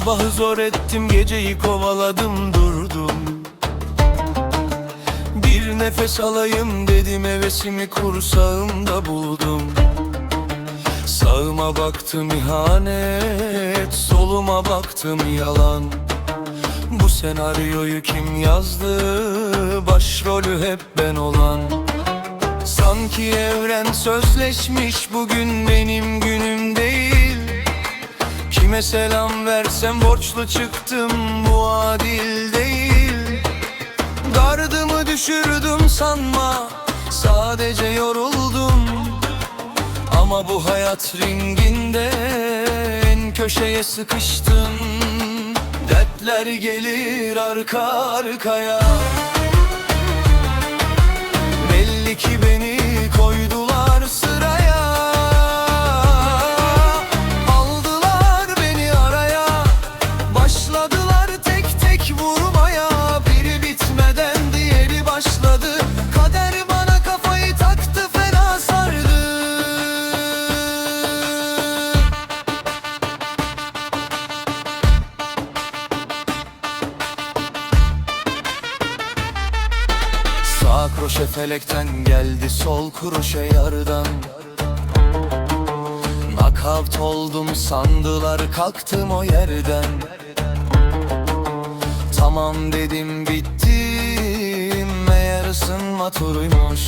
Sabahı zor ettim geceyi kovaladım durdum. Bir nefes alayım dedim hevesimi kursağımda buldum. Sağıma baktım ihanet Soluma baktım yalan. Bu senaryoyu kim yazdı? Başrolü hep ben olan. Sanki evren sözleşmiş Bugün benim günüm değil Kime selam versem borçlu çıktım Bu adil değil. Gardımı düşürdüm sanma Sadece yoruldum. Ama bu hayat ringinde en köşeye sıkıştın. Dertler gelir arka arkaya Sağ kroşe felekten geldi sol kroşe yardan. Nakavt oldum sandılar kalktım o yerden. Tamam dedim bittim. Meğer ısınma turuymuş.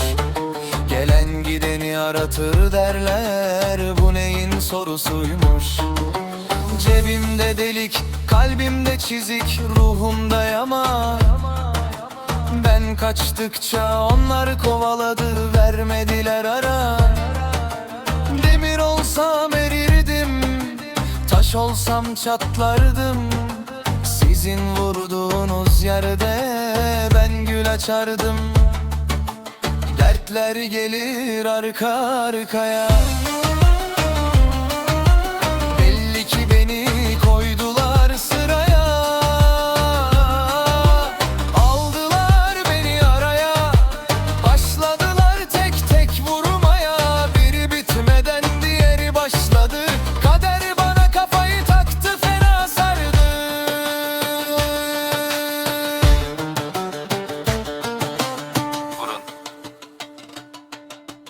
Gelen gideni aratır derler bu neyin sorusuymuş. Cebimde delik kalbimde çizik ruhumda yama kaçtıkça onlar kovaladı vermediler ara. Demir olsam erirdim Taş olsam çatlardım. Sizin vurduğunuz yerde ben gül açardım. Dertler gelir arka arkaya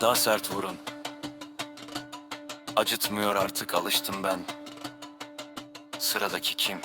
Daha sert vurun. Acıtmıyor artık alıştım ben. Sıradaki kim?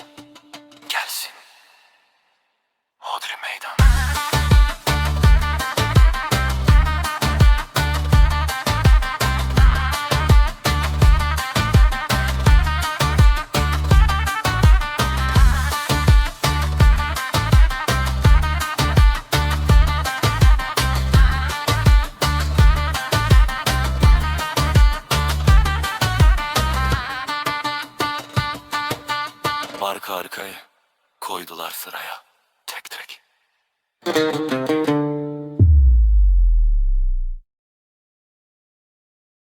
Koydular sıraya. Tek tek.